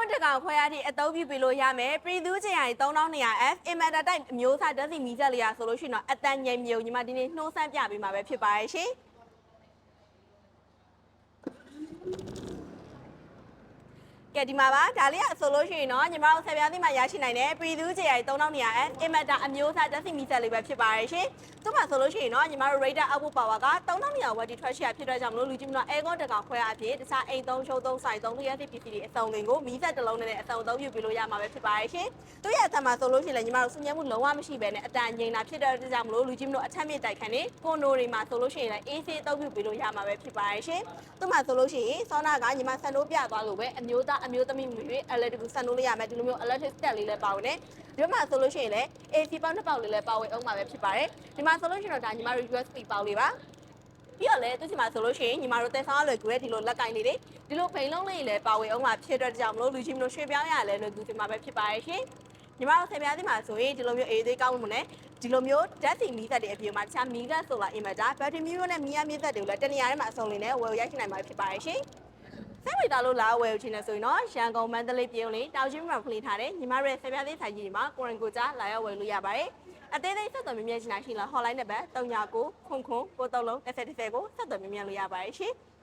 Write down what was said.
ကွန်တကောင်ခွဲရသည့်အသုံးပြုပေးလို့ရမယ်ပရီသူးချင်ရည် 3200F inverter type အမျိုးအစားဓာတ်ဆီမီးစက်လေးရဆိုလို့ရှိရင်တော့အတန်ငိမ်မြုံညီမဒီနေ့နှိုးစမ်းပြပေးမှာပဲဖြစ်ပါရဲ့ရှင် ကဲဒီမှာပါဒါလေးကဆိုလို့ရှိရင်တော့ညီမတို့ဆက်ပြားသီးမှာရရှိနိုင်တဲ့ပရီသူးချင်ရည် 3200F inverter အမျိုးအစားဓာတ်ဆီမီးစက်လေးပဲဖြစ်ပါရဲ့ရှင်သူ့မှာဆိုလို့ရှိရင်တော့ညီမတို့ rated output power က3200 watt ထွက်ရှိရဖြစ်တဲ့ကြောင့်မလို့လူကြီးမလို့ aircon တကောင်ခွဲရအဖြစ်တခြားအိမ်သုံးချိုးသုံးဆိုင်သုံးလျက်သည့်ပစ္စည်းတွေအစုံလင်ကိုမီးစက်တစ်လုံးနဲ့အစုံအသုံးပြုပြီးလို့ရမှာပဲဖြစ်ပါရဲ့ရှင် သူ့ရဲ့အထက်မှာဆိုလို့ရှိရင်လည်းညီမတို့စဉ့်ညက်မှုလုံးဝမရှိဘဲနဲ့အတန်ငိမ့်တာဖြစ်တဲ့အတွက်ကြောင့်မလို့လူကြီးမလို့အထက်မြင့်တိုက်ခန်းနေကွန်ဒိုတွေမှာဆိုလို့ရှိရင်လည်း AC အသုံးပြုပြီးလို့ရမှာပဲဖြစ်ပါရဲ့ရှင်သူ့မှာဆိုလို့ရှိရင်ဆောနာကညီမဆန်တို့ပြသွားလို့ပဲအမျိုးသားအမျိုးသမီးမျိုးတွေ electric ဆန်တို့လေးရမယ်ဒီလိုမျိုး electric step လေးလည်းပါဝင်တယ်ဒီမှာဆိုလို့ရှိရင်လည်း AC ပေါက်နှစ်ပေါက်လေးလည်းပါဝင်အောင်မှာပဲဖြစ်ပါတယ်ဒီမှာဆိုလို့ရှိရင်တော့ဒါညီမတို့ USB ပေါက်လေးပါပြီးတော့လည်းသူစီမှာဆိုလို့ရှိရင်ညီမတို့တက်ဆောင်ရလွယ်ကူတဲ့ဒီလိုလက်ကင်လေးတွေဒီလိုဖိန်လုံးလေးလည်းပါဝေအောင်မှာဖြစ်တဲ့ကြောင့်မလို့လူကြီးမလို့ရွှေပြောင်းရလဲလွယ်ကူဒီမှာပဲဖြစ်ပါရဲ့ရှင် ညီမတို့ဆယ်ပြားစီမှာဆိုရင်ဒီလိုမျိုးအေးသေးကောင်းမှုနဲ့ဒီလိုမျိုးဓာတ်စီမီးသက်တွေအပြင်မှာတခြားမီးကတ်ဆိုလာအင်ဗာတာဘက်ထရီမီးရိုးနဲ့မီးရမီးသက်တွေကိုလည်းတနေရာထဲမှာအစုံလင်နဲ့ဝယ်ရရှိနိုင်မှာဖြစ်ပါရဲ့ရှင်စိတ်ဝင်စားလို့လာဝယ်ချင်တယ်ဆိုရင်တော့ရန်ကုန်မန္တလေးပြည်ုံလေးတောင်ချင်းမှာဖလီထားတဲ့ညီမတို့ရဲ့ဆယ်ပြားသေးဆိုင်ကြီးတွေမှာကိုရင်ကိုကြားလာရောက်ဝယ်လို့ရပါတယ်အသေးသေးဆက်သွယ်မြင်မြင်ချင်တာရှိလား hotline နံပါတ်39ခုခုခုကိုတုံးလုံး3030ကိုဆက်သွယ်မြင်မြင်လို့ရပါတယ်ရှင်။